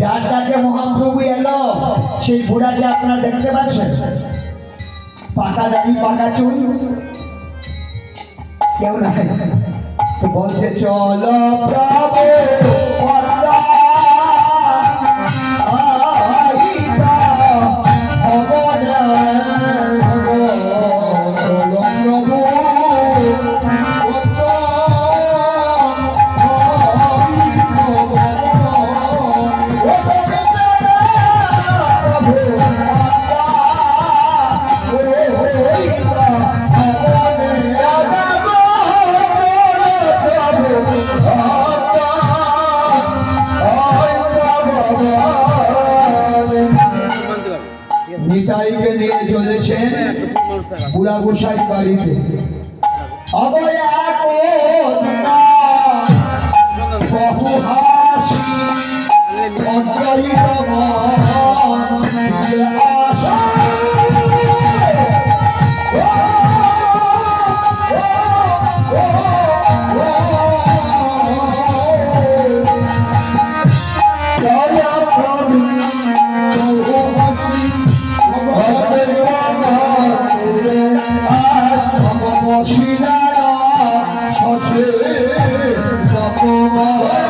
যার কাছে মহাপ্রভু এলো, সেই ঘোড়াকে আপনারা দেখতে পাচ্ছেন, পাকা দাড়ি, পাকা চুল, কেউ না তো বলছে, চলো প্রভু। নিতাইকে নিয়ে চলেছেন বুড়া গোসাই বাড়িতে অবয়া বহু হাসি Oh,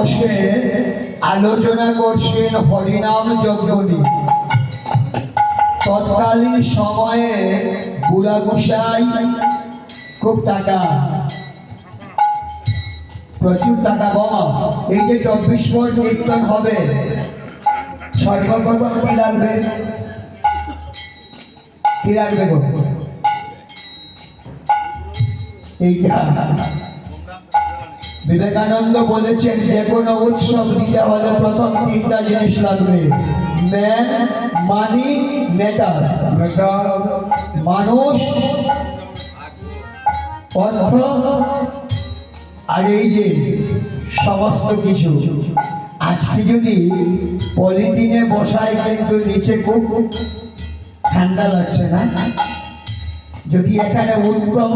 বসে, আলোচনা করছেন হরিনাম যজ্ঞ নিয়ে তৎকালীন সময়ে বুড়া গোসাই খুব টাকা, প্রচুর টাকা কমা এই যে চব্বিশ ভোট কীর্তন হবে সর্বপ্রথম কি লাগবে? কি লাগবে এইটা। বিবেকানন্দ বলেছেন, যে কোনো উৎসব দিতে হলে প্রথম তিনটা জিনিস লাগবে। ম্যান, মানি মেটার মানুষ, অর্থ, আর এই যে সমস্ত কিছু। আজকে যদি পলিথিনে বসায় কিন্তু নিচে খুব ঠান্ডা লাগছে না? যদি এখানে উত্তম